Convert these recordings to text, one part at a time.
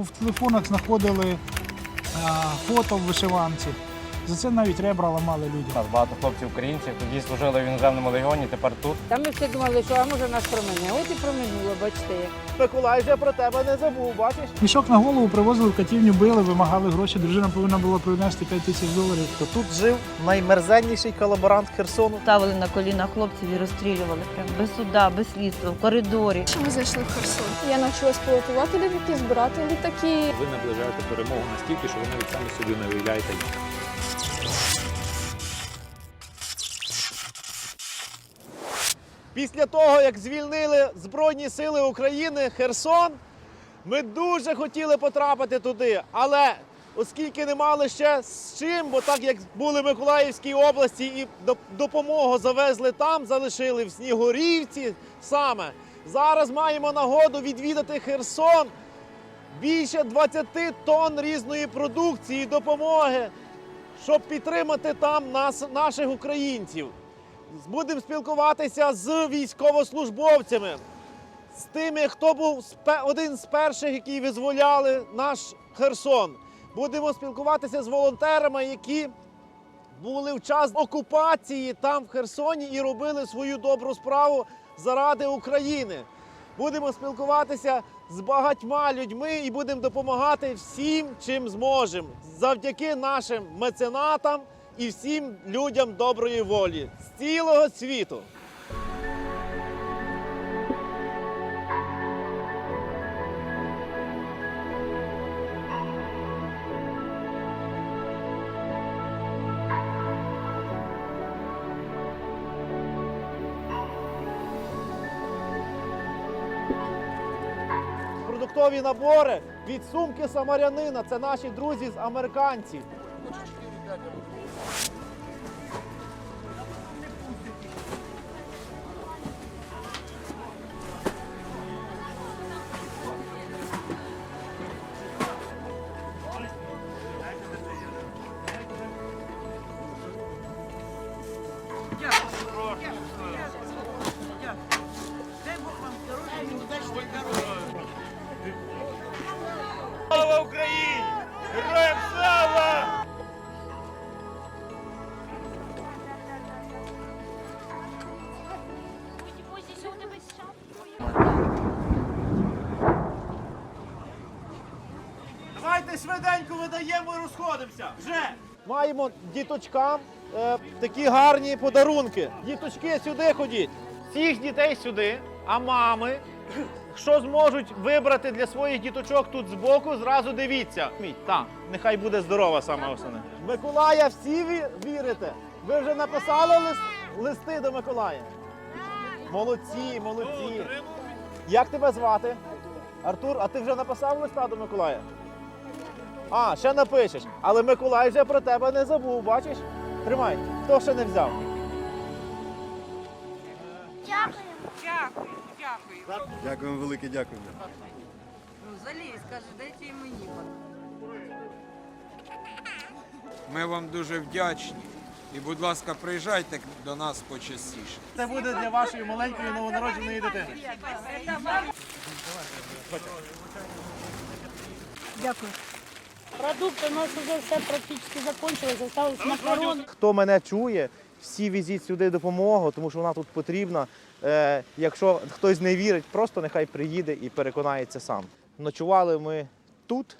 В телефонах знаходили фото в вишиванці. За це навіть ребра ламали У людям. нас багато хлопців українців, тоді служили в іноземному легіоні, тепер тут. Там ми всі думали, що а може нас промене. От і проминуло, бачите як. Миколай вже про тебе не забув, бачиш? Мішок на голову привозили в катівню, били, вимагали гроші. Дружина повинна була принести 5 тисяч доларів. То тут жив наймерзенніший колаборант Херсону. Ставили на коліна хлопців і розстрілювали прям без суда, без слідства, в коридорі. Що ми зайшли в Херсон? Я навчилась пілотувати літаки, збирати літаки. Ви наближаєте перемогу настільки, що ви навіть самі собі не уявляєте як. Після того, як звільнили Збройні Сили України Херсон, ми дуже хотіли потрапити туди. Але оскільки не мали ще з чим, бо так як були в Миколаївській області і допомогу завезли там, залишили в Снігурівці саме. Зараз маємо нагоду відвідати Херсон. Більше 20 тонн різної продукції і допомоги, щоб підтримати там нас, наших українців. Будемо спілкуватися з військовослужбовцями, з тими, хто був один з перших, які визволяли наш Херсон. Будемо спілкуватися з волонтерами, які були в час окупації там в Херсоні і робили свою добру справу заради України. Будемо спілкуватися з багатьма людьми і будемо допомагати всім, чим зможемо, завдяки нашим меценатам і всім людям доброї волі цілого світу. Продуктові набори від сумки самарянина. Це наші друзі з американців. Видаємо і розходимося. Вже! Маємо діточкам е, такі гарні подарунки. Діточки сюди ходіть. Всіх дітей сюди, а мами, що зможуть вибрати для своїх діточок тут збоку, зразу дивіться. Міть, так, нехай буде здорова саме основне. Миколая всі ві- вірите? Ви вже написали лист, листи до Миколая? Молодці, молодці. Як тебе звати? Артур, а ти вже написав листа до Миколая? А, ще напишеш. Але Миколай вже про тебе не забув, бачиш? Тримай. Хто ще не взяв? Дякую. Дякуємо велике, дякуємо. Ну, залізь, каже, дайте і мені. Ми вам дуже вдячні. І, будь ласка, приїжджайте до нас почастіше. Це буде для вашої маленької новонародженої дитини. Продукти у нас вже все практично закончилось, залишилось макарони. Хто мене чує, всі візіть сюди допомогу, тому що вона тут потрібна. Е, якщо хтось не вірить, просто нехай приїде і переконається сам. Ночували ми тут,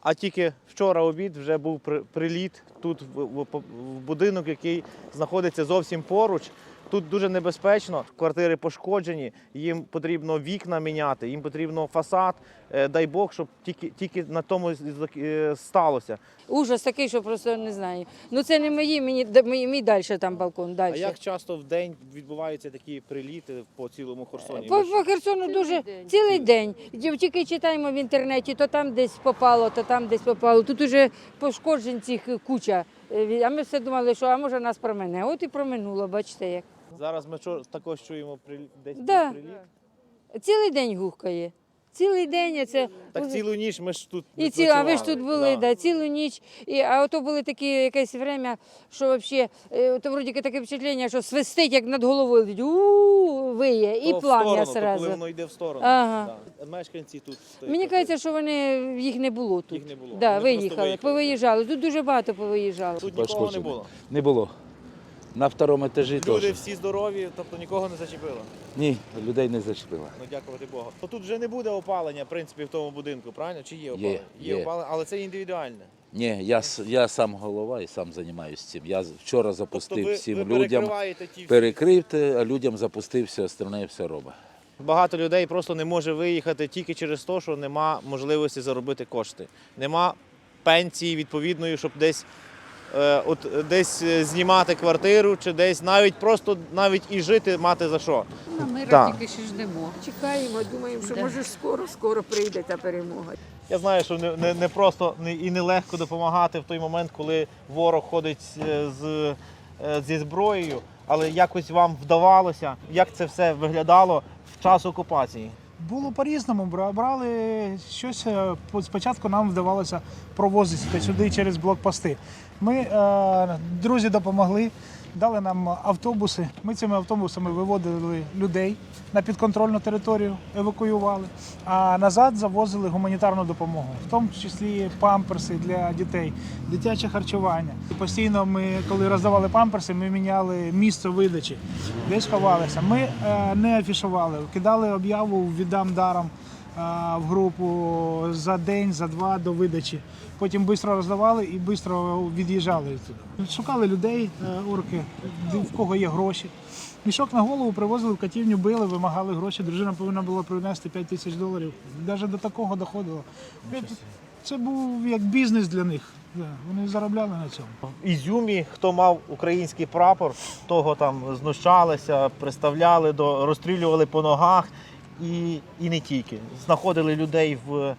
а тільки вчора обід вже був приліт тут в, в, в будинок, який знаходиться зовсім поруч. Тут дуже небезпечно, квартири пошкоджені, їм потрібно вікна міняти, їм потрібно фасад. Е, Дай Бог, щоб тільки, тільки на тому сталося. Ужас такий, що просто не знаю. Ну це не мої, мені мій, мій далі там балкон. А Далі. як часто в день відбуваються такі приліти по цілому Херсоні? По, по Херсону дуже цілий день. Ті- Тільки читаємо в інтернеті, то там десь попало, то там десь попало. Тут уже пошкоджень цих куча. Е, А ми все думали, що а може нас промене. От і проминуло, бачите як. Зараз ми також чуємо десь Да. приліт. Цілий день гухкає. цілий день це Так цілу ніч ми ж тут і ці, а ви ж тут були, да. цілу ніч. І, а ото були такі якесь время, що взагалі, е, то вроді таке впечатлення, що свистить, як над головою у виє, і То плам'я то сразу. коли воно йде в сторону. Ага. Да. Мешканці тут. Мені кажеться, що вони їх не було тут. Їх не було. Да, виїхали, виїхали. повиїжджали. Тут дуже багато повиїжджало. тут нікого не було. Не було. На второму етажі Люди теж. всі здорові, тобто нікого не зачепило. Ні, людей не зачепило. Ну дякувати Богу. То тут вже не буде опалення, в принципі, в тому будинку, правильно? Чи є опалення? є. опалення, але це індивідуальне. Ні, я, с- я сам голова і сам займаюся цим. Я з- вчора запустив тобто ви, всім ви людям, перекриваєте ті всі. Перекривте, а людям запустив все остальне, все робить. Багато людей просто не може виїхати тільки через те, що нема можливості заробити кошти. Нема пенсії відповідної, щоб десь, от, е, десь е, знімати квартиру, чи десь навіть просто навіть і жити мати за що. А ми Так. тільки ще ждемо. Чекаємо, думаємо, що може скоро-скоро прийде та перемога. Я знаю, що не, не, не просто не, і не легко допомагати в той момент, коли ворог ходить е, з, зі зброєю, але якось вам вдавалося, як це все виглядало в час окупації. Було по-різному. Брали щось. Спочатку нам вдавалося провозити сюди через блокпости. Ми, е, друзі, допомогли, дали нам автобуси. Ми цими автобусами виводили людей на підконтрольну територію, евакуювали, а назад завозили гуманітарну допомогу, в тому числі памперси для дітей, дитяче харчування. Постійно ми, коли роздавали памперси, ми міняли місце видачі, десь ховалися. Ми е, не афішували, кидали об'яву віддам даром в групу за день, за два до видачі. Потім швидко роздавали і швидко від'їжджали туди. Шукали людей, е, орки, в кого є гроші. Мішок на голову привозили в катівню, били, вимагали гроші. Дружина повинна була принести 5 тисяч доларів. Навіть до такого доходило. Це був як бізнес для них. Вони заробляли на цьому. Ізюмі, хто мав український прапор, того там знущалися, приставляли до розстрілювали по ногах і, і не тільки. Знаходили людей в, е,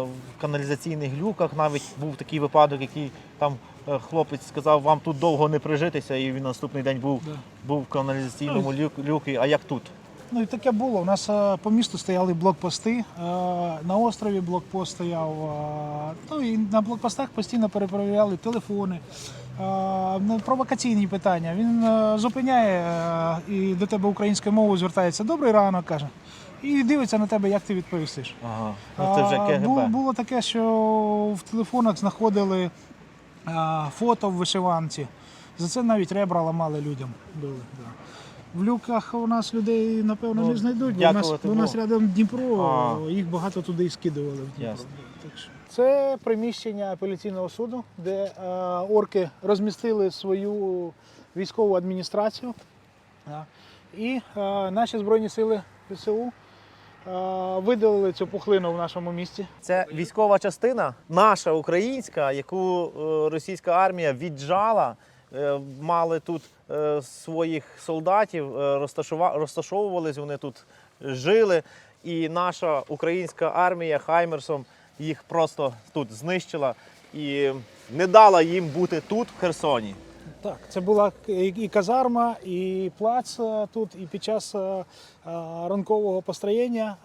в каналізаційних люках. Навіть був такий випадок, який там е, хлопець сказав, вам тут довго не прижитися, і він наступний день був, Да. був в каналізаційному люк, люкі. А як тут? Ну і таке було. У нас е, по місту стояли блокпости. На острові блокпост стояв. Ну і на блокпостах постійно перепровіряли телефони. Е, ну, Провокаційні питання. Він е, зупиняє е, і до тебе українською мовою звертається Добрий ранок, каже. І дивиться на тебе, як ти відповістиш. Ага. Ну, це вже КГБ. бу- Було таке, що в телефонах знаходили фото в вишиванці. За це навіть ребра ламали людям. Били, да. В люках у нас людей, напевно, Ну, не знайдуть, бо у нас, у нас рядом Дніпро, А. їх багато туди і скидували в Дніпро. Ясно. Так що. Це приміщення апеляційного суду, де е, орки розмістили свою військову адміністрацію. І е, наші Збройні сили ПСУ е, видалили цю пухлину в нашому місті. Це військова частина, наша українська, яку російська армія віджала. Мали тут своїх солдатів, розташовувались, вони тут жили. І наша українська армія Хаймерсом їх просто тут знищила і не дала їм бути тут, в Херсоні. Так, це була і казарма, і плац е, тут, і під час е, е, ранкового построєння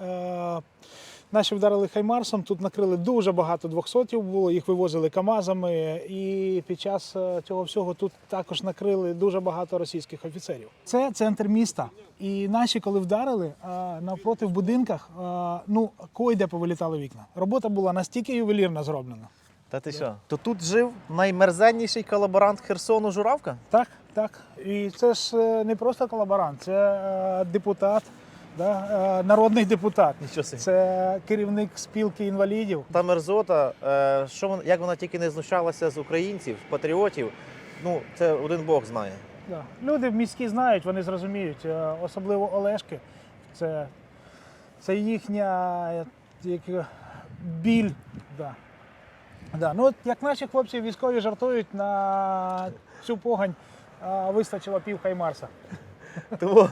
наші вдарили хаймарсом. Тут накрили дуже багато двохсотів було, їх вивозили КАМАЗами. І під час е, цього всього тут також накрили дуже багато російських офіцерів. Це центр міста. І наші, коли вдарили, е, навпроти в будинках, е, ну, койде повилітали вікна. Робота була настільки ювелірно зроблена. Та ти що? То тут жив наймерзенніший колаборант Херсону Журавка? Так, так. І це ж не просто колаборант, це депутат, да, е, народний депутат. Це керівник спілки інвалідів. Та мерзота, е, що вона, як вона тільки не знущалася з українців, патріотів, ну це один Бог знає. Да. Люди в міські знають, вони зрозуміють, е, особливо Олешки. Це, це їхня як, біль. Да. Да. Ну, от як наші хлопці військові жартують на цю погань, вистачило пів Хаймарса. Тому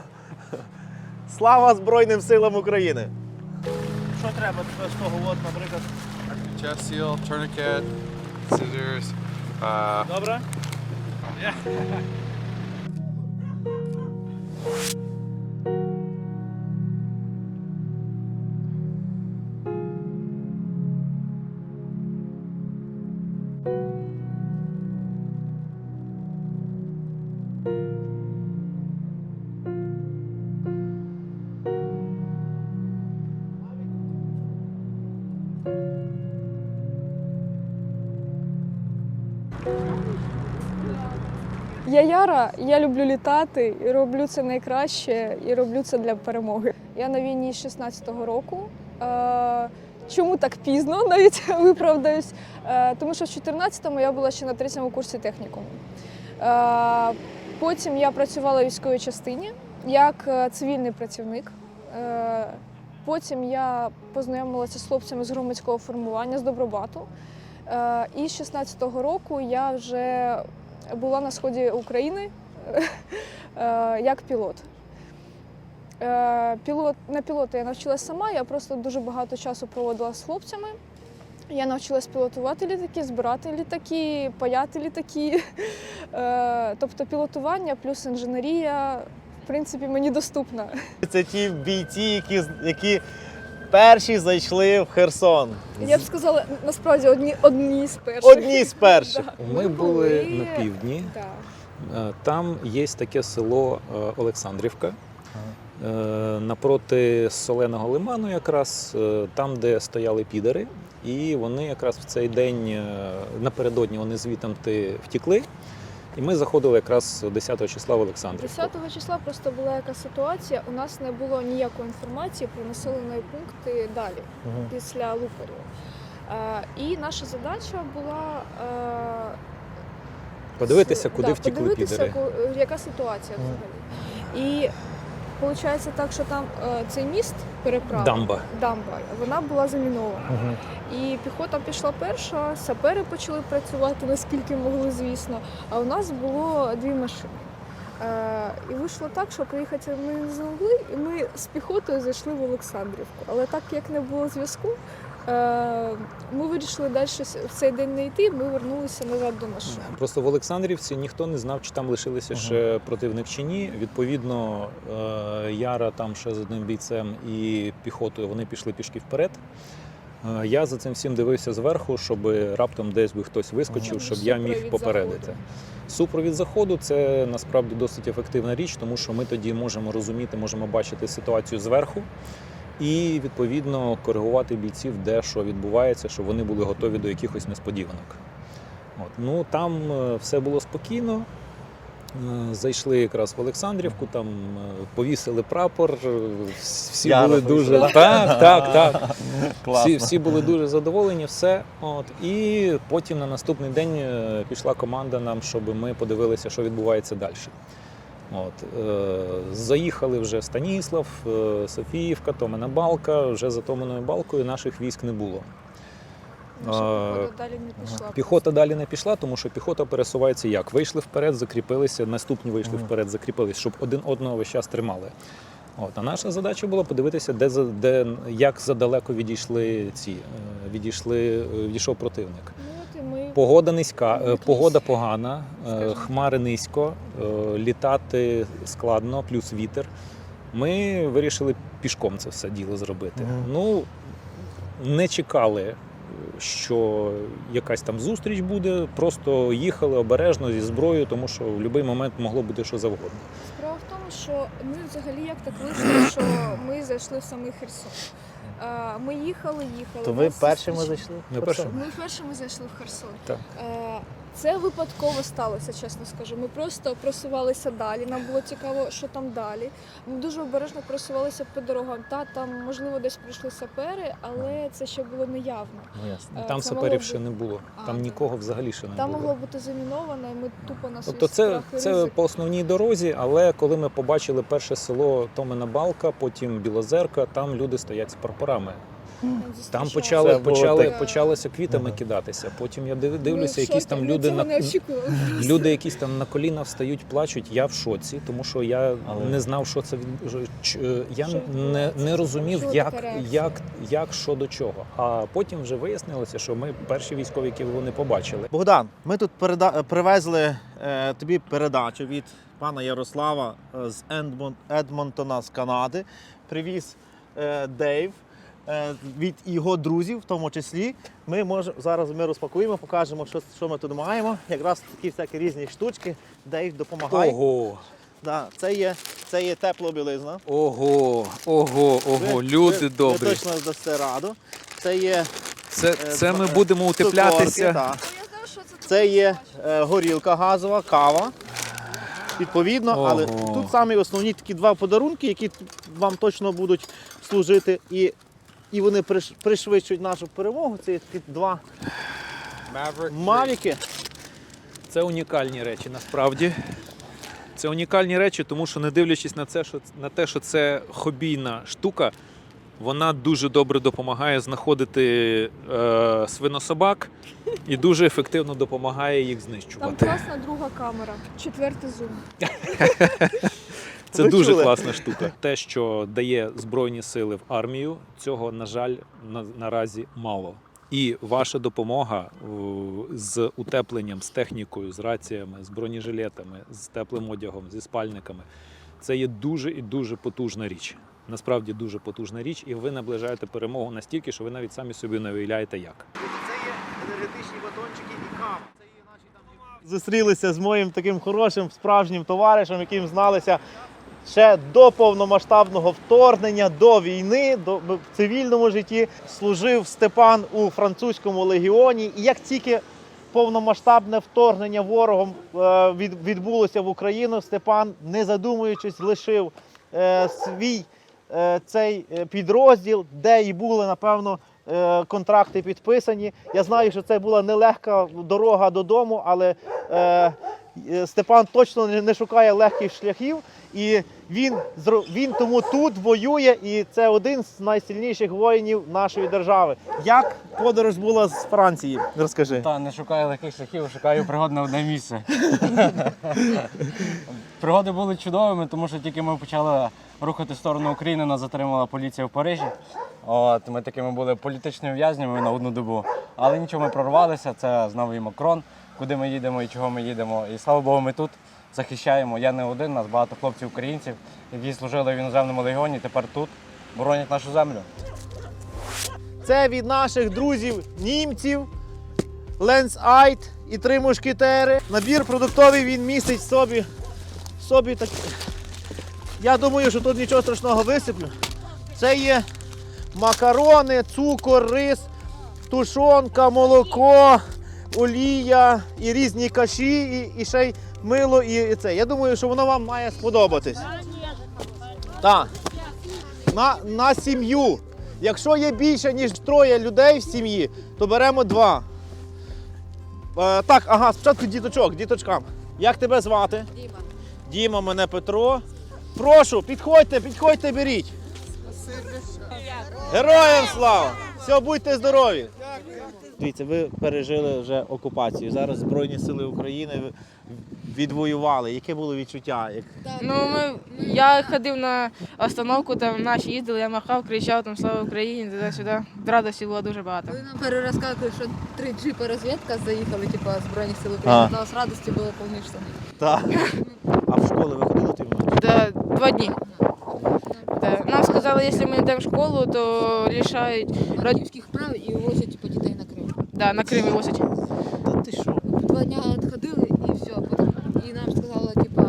слава Збройним силам України! Що треба з того, от, наприклад? Chest seal, tourniquet, scissors, uh, Добре? Я Яра, я люблю літати і роблю це найкраще, і роблю це для перемоги. Я на війні з 16-го року. Е, чому так пізно? Навіть виправдаюсь. Е, тому що в 14-му я була ще на третьому курсі технікуму. Е, потім я працювала в військовій частині як цивільний працівник. Потім я познайомилася з хлопцями з громадського формування з Добробату. І з 16-го року я вже була на сході України е, як пілот. Е, Пілот на пілота я навчилася сама, я просто дуже багато часу проводила з хлопцями. Я навчилась пілотувати літаки, збирати літаки, паяти літаки. Е, Тобто пілотування плюс інженерія, в принципі, мені доступна. Це ті бійці, які, які перші зайшли в Херсон. Я б сказала, насправді одні, одні з перших. Одні з перших. Да. Ми були на півдні. Да. Е, Там є таке село е, Олександрівка. Е, Напроти соленого лиману, якраз там, де стояли підери, і вони якраз в цей день напередодні вони звідти втікли. І ми заходили якраз 10 числа в Олександрівку. 10 числа просто була яка ситуація. У нас не було ніякої інформації про населені пункти далі, після Лукарів. Е, і наша задача була е, Подивитися, куди да, втікли подивитися, підери. яка ситуація взагалі. І виходить так, що там е, цей міст переправа. Дамба. Дамба, вона була замінована. І піхота пішла перша, сапери почали працювати наскільки могли, звісно. А у нас було дві машини. Е, і вийшло так, що приїхати ми не змогли, і ми з піхотою зайшли в Олександрівку. Але так як не було зв'язку, ми вирішили далі в цей день не йти, ми вернулися назад до машини. Просто в Олександрівці ніхто не знав, чи там лишилися ще противник чи ні. Відповідно, е, Яра там ще з одним бійцем і піхотою вони пішли пішки вперед. Е, Я за цим всім дивився зверху, щоб раптом десь би хтось вискочив, щоб я міг попередити. Супровід заходу це насправді досить ефективна річ, тому що ми тоді можемо розуміти, можемо бачити ситуацію зверху і відповідно коригувати бійців, де що відбувається, щоб вони були готові до якихось несподіванок. От. Ну там е, все було спокійно. Е, Зайшли якраз в Олександрівку, там е, повісили прапор. Всі Яра були дуже так, так, так. Всі, всі були дуже задоволені, все. От. І потім на наступний день пішла команда нам, щоб ми подивилися, що відбувається далі. От. Е, заїхали вже Станіслав, е, Софіївка, Томина Балка. Вже за Томиною балкою наших військ не було. Наша піхота далі не пішла. Піхота далі не пішла, тому що піхота пересувається як? Вийшли вперед, закріпилися, наступні вийшли вперед, закріпилися, щоб один одного весь час тримали. От, а наша задача була подивитися, де, за- де як задалеко відійшли ці, е, відійшли, е, відійшов противник. Погода низька, е, погода погана, е, хмари низько, е, літати складно, плюс вітер. Ми вирішили пішком це все діло зробити. Мгм. Ну, не чекали, що якась там зустріч буде, просто їхали обережно зі зброєю, тому що в будь-який момент могло бути що завгодно. Справа в тому, що ми взагалі як так вийшло, що ми зайшли в самий Херсон. Е, Ми їхали, їхали. То ви нас першими зайшли? Ми в першими. Ми першими зайшли в Херсон. Так. Е, Це випадково сталося, чесно скажу. Ми просто просувалися далі. Нам було цікаво, що там далі. Ми дуже обережно просувалися по дорогам. Та там, можливо, десь прийшли сапери, але це ще було неявно. Ну, ясно. Е, Там це саперів ще не було. А, Там так. нікого взагалі ще не Там було. могло бути заміновано, і ми тупо на Тобто це, це по основній дорозі, але коли ми побачили перше село Томина Балка, потім Білозерка, там люди стоять з прапорами. Там почали, Це було почали, таке. почалося квітами Ага. кидатися. Потім я див- дивлюся, в якісь там люди на не люди, якісь там на коліна встають, плачуть. Я в шоці, тому що я Але- не знав, що це від ч- е, я Що не, не розумів, як, така реакція? як, як що до чого. А потім вже вияснилося, що ми перші військові, які вони побачили. Богдан, ми тут переда... привезли е, тобі передачу від пана Ярослава е, з Едмон... Едмонтона з Канади. Привіз е, Дейв е, від його друзів, в тому числі. Ми можемо зараз ми розпакуємо, покажемо, що, що ми тут маємо. Якраз такі всякі різні штучки. Дейв допомагає. Ого, Да, це є, це є теплобілизна. ого, ого, Ви- ви, Ви точно дасте раду. Це є Це, це ми будемо цукорки, так. Я знаю, що це Це є е, горілка газова, кава. відповідно. Але тут самі основні такі два подарунки, які вам точно будуть служити. І, і вони приш- пришвидшують нашу перемогу. Це є такі два мавіки. Це унікальні речі насправді. Це унікальні речі, тому що не дивлячись на це, що на те, що це хобійна штука, вона дуже добре допомагає знаходити е, свинособак і дуже ефективно допомагає їх знищувати. Там класна друга камера, четвертий зум. Це Ви дуже чули? класна штука. Те, що дає Збройні сили в армію, цього, на жаль, на, наразі мало. І ваша допомога з утепленням, з технікою, з раціями, з бронежилетами, з теплим одягом, зі спальниками це є дуже і дуже потужна річ. Насправді дуже потужна річ, і ви наближаєте перемогу настільки, що ви навіть самі собі не уявляєте як. Це є енергетичні батончики і кава. Це є наші там зустрілися з моїм таким хорошим справжнім товаришем, яким зналися ще до повномасштабного вторгнення, до війни, до в цивільному житті. Служив Степан у французькому легіоні. І як тільки повномасштабне вторгнення ворогом е, відбулося в Україну, Степан, не задумуючись, лишив е, свій е, цей підрозділ, де і були, напевно, контракти підписані. Я знаю, що це була нелегка дорога додому, але е, Степан точно не- шукає легких шляхів. І він, він тому тут воює, і це один з найсильніших воїнів нашої держави. Як подорож була з Франції? Розкажи. Та не шукаю легких шляхів, шукаю пригод на одне місце. Пригоди були чудовими, тому що тільки ми почали рухати в сторону України, нас затримала поліція в Парижі. От, ми такими були політичними в'язнями на одну добу. Але нічого, ми прорвалися, це знав і Макрон, куди ми їдемо і чого ми їдемо. І слава Богу, ми тут захищаємо. Я не один, нас багато хлопців українців, які служили в іноземному легіоні, тепер тут боронять нашу землю. Це від наших друзів німців, Ленс Айт і три мушкетери. Набір продуктовий він містить собі, собі так. Я думаю, що тут нічого страшного висиплю. Це є макарони, цукор, рис, тушонка, молоко, олія і різні каші, і, і ще й мило і, і це. Я думаю, що воно вам має сподобатись. Так. На, на сім'ю. Якщо є більше, ніж троє людей в сім'ї, то беремо два. Е, так, ага, спочатку діточок, діточкам. Як тебе звати? Діма. Діма, мене Петро. Прошу, підходьте, підходьте, беріть. Героям слава! Все, будьте здорові! Дивіться, ви пережили вже окупацію. Зараз Збройні Сили України відвоювали. Яке було відчуття? Як... Ну, ми, я ходив на остановку, там наші їздили, я махав, кричав там слава Україні, туди-сюди. Радості було дуже багато. Ви нам перерозказуєте, що три джипи розвідка заїхали, типу, Збройних сил України. У нас радості було повніше. Так. А в школи ви ходили тим? Да, два дні. Да. Нам сказали, якщо ми йдемо в школу, то лишають род... Батьківських прав і возять типу, дітей на Крим. Да, на Крим вивозять. Та ти що? Два дня ходили і все. І нам сказали, типу,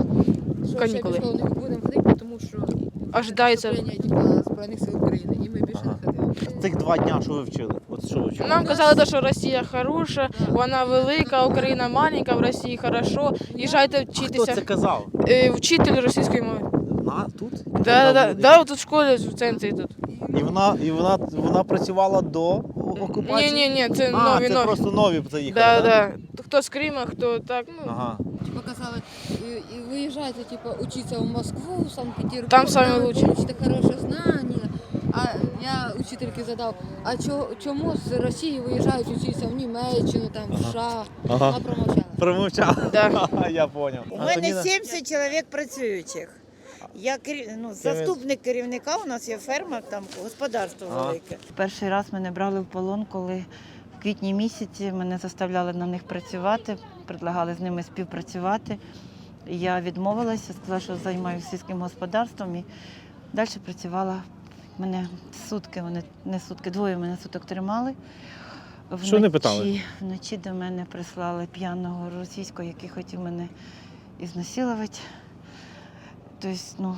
що Канікули. ще не будемо ходити, тому що Ожидається. наступлення, типу, Збройних сил України. І ми більше не ходили. Цих два дня, що ви вчили? От що ви вчили? Нам казали, то, що Росія хороша, вона велика, Україна маленька, в Росії хорошо. Їжджайте Хто вчитися. це казав? Е, Вчитель російської мови. На, тут? Да, да, да, да, тут в школі, в центрі тут. І вона, і вона, вона працювала до окупації? Ні, ні, ні, це а, нові, це нові. просто нові заїхали, Да, да? да. Хто з Крима, хто так, ну. Ага. Типу казали, і, і виїжджайте, типу, учиться в Москву, в Санкт-Петербург. Там самі ви лучші. получите хороше знання. А я учительки задав, а чо, чому з Росії виїжджають учитися в Німеччину, там, в США? Ага. Вона промовчала. Промовчав. Да. Я поняв. У мене 70 чоловік працюючих. Я керів- ну, заступник керівника, у нас є ферма, там господарство велике. Перший раз мене брали в полон, коли в квітні місяці мене заставляли на них працювати, предлагали з ними співпрацювати. Я відмовилася, сказала, що займаюся сільським господарством і далі працювала. Мене сутки, вони не сутки, двоє мене суток тримали. Що не питали? Вночі до мене прислали п'яного російського, який хотів мене ізнасилувати. Тобто, ну,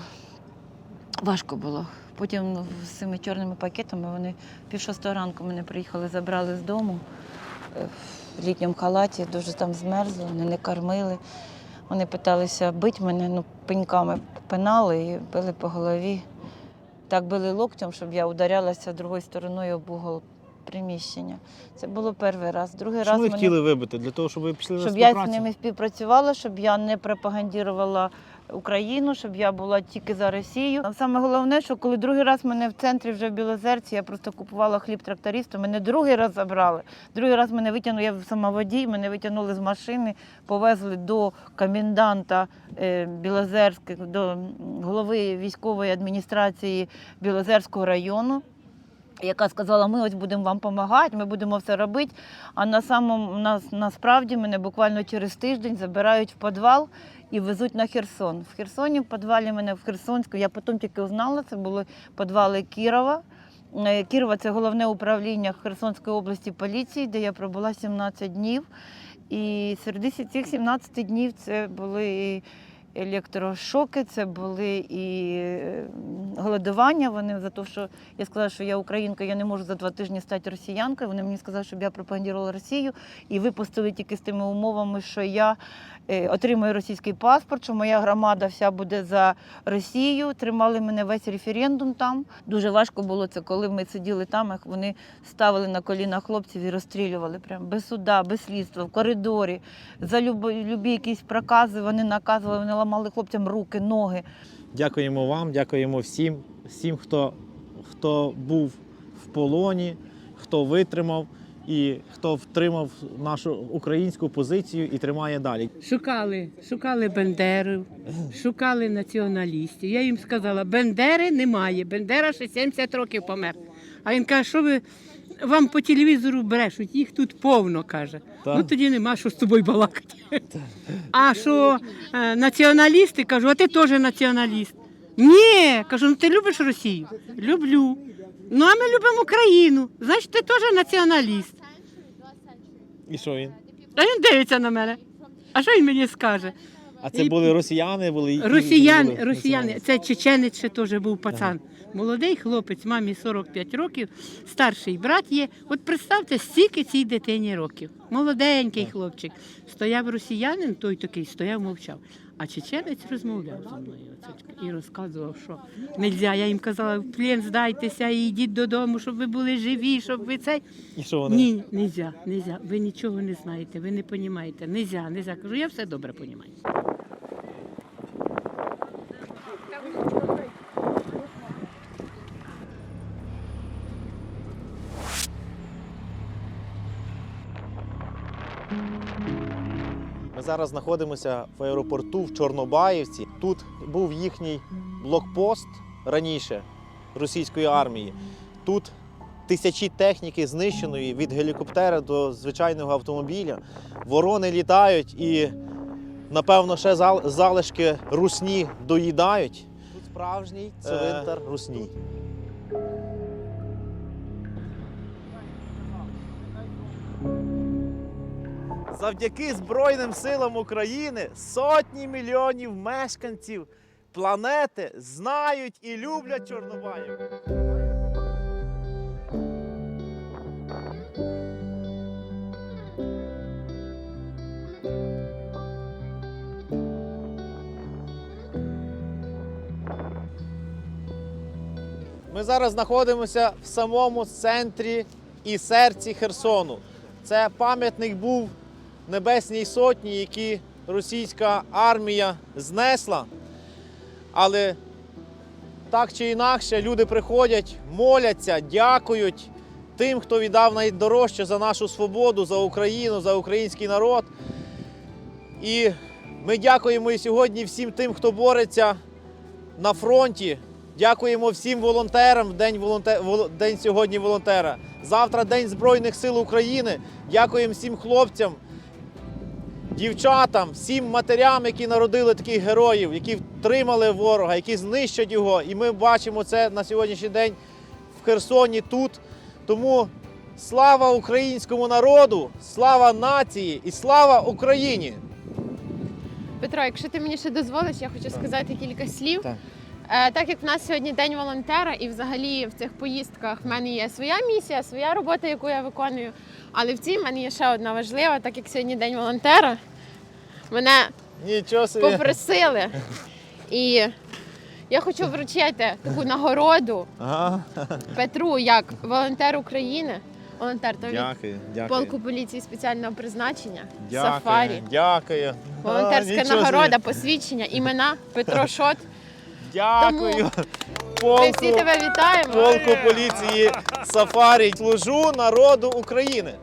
важко було. Потім ну, з цими чорними пакетами вони пів шостого ранку мене приїхали, забрали з дому е, в літньому халаті, дуже там змерзли, вони не кормили. Вони питалися бити мене, ну, пеньками пинали і били по голові. Так били локтем, щоб я ударялася другою стороною об угол приміщення. Це було перший раз. Другий Що раз ви мене- хотіли вибити? Для того, щоб ви пішли на щоб я з співпрацю? ними співпрацювала, щоб я не пропагандувала Україну, щоб я була тільки за Росію. Саме головне, що коли другий раз мене в центрі вже в Білозерці, я просто купувала хліб трактористу, мене другий раз забрали. Другий раз мене витягнули, я сама водій, мене витягнули з машини, повезли до коменданта е, Білозерських, до голови військової адміністрації Білозерського району яка сказала, ми ось будемо вам допомагати, ми будемо все робити. А на самому нас насправді мене буквально через тиждень забирають в підвал і везуть на Херсон. В Херсоні, в підвалі мене в Херсонську, я потім тільки узнала, це були підвали Кірова. Е, Кірова це головне управління Херсонської області поліції, де я пробула 17 днів. І серед цих 17 днів це були і електрошоки, це були і е, голодування. Вони за те, що я сказала, що я українка, я не можу за два тижні стати росіянкою. Вони мені сказали, щоб я пропагандувала Росію і випустили тільки з тими умовами, що я отримую російський паспорт, що моя громада вся буде за Росію. Тримали мене весь референдум там. Дуже важко було це, коли ми сиділи там, як вони ставили на коліна хлопців і розстрілювали прямо без суда, без слідства, в коридорі. За любі якісь прокази вони наказували, вони ламали хлопцям руки, ноги. Дякуємо вам, дякуємо всім, всім, хто, хто був в полоні, хто витримав і хто втримав нашу українську позицію і тримає далі. Шукали, шукали Бендеру, шукали націоналістів. Я їм сказала, Бендери немає, Бендера ще 70 років помер. А він каже, що ви вам по телевізору брешуть, їх тут повно каже. Так. Ну тоді нема що з тобою балакати. А що е, націоналісти, кажу, а ти теж націоналіст. Ні, кажу, ну ти любиш Росію? Люблю. Ну а ми любимо Україну. Значить, ти теж націоналіст. І що він? А він дивиться на мене. А що він мені скаже? А це І- були росіяни, були росіяни, Росіян, були росіяни, національні? це чеченець ще теж був пацан. Молодий хлопець, мамі 45 років, старший брат є. От представте, стільки цій дитині років. Молоденький хлопчик. Стояв росіянин, той такий стояв, мовчав. А чеченець розмовляв зі мною і розказував, що нельзя. Я їм казала, в плен здайтеся і йдіть додому, щоб ви були живі, щоб ви цей. І що вони? Ні, нельзя, нельзя. Ви нічого не знаєте, ви не розумієте. Нельзя, нельзя. Кажу, я все добре розумію. Зараз знаходимося в аеропорту в Чорнобаївці. Тут був їхній блокпост раніше російської армії. Тут тисячі техніки знищеної від гелікоптера до звичайного автомобіля. Ворони літають і, напевно, ще залишки русні доїдають. Тут справжній цвинтар русні. Завдяки Збройним силам України сотні мільйонів мешканців планети знають і люблять Чорнобаїв. Ми зараз знаходимося в самому центрі і серці Херсону. Це пам'ятник був Небесній Сотні, які російська армія знесла. Але так чи інакше люди приходять, моляться, дякують тим, хто віддав найдорожче за нашу свободу, за Україну, за український народ. І ми дякуємо і сьогодні всім тим, хто бореться на фронті. Дякуємо всім волонтерам день, волонте... воло- день сьогодні волонтера. Завтра День Збройних сил України. Дякуємо всім хлопцям, дівчатам, всім матерям, які народили таких героїв, які втримали ворога, які знищать його. І ми бачимо це на сьогоднішній день в Херсоні тут. Тому слава українському народу, слава нації і слава Україні! Петро, якщо ти мені ще дозволиш, я хочу сказати кілька слів. Так. Е, Так як в нас сьогодні день волонтера, і взагалі в цих поїздках в мене є своя місія, своя робота, яку я виконую. Але в цій в мене є ще одна важлива, так як сьогодні день волонтера. Мене Нічого собі. попросили. І я хочу вручити таку нагороду Ага. Петру як волонтер України. Волонтер то від Дякую, дякую. полку поліції спеціального призначення. Дякую, Сафарі. Дякую. А, Волонтерська собі. нагорода, посвідчення, імена Петро Шот. Дякую. Ми Полку, всі тебе вітаємо. полку поліції Сафарі. Служу народу України.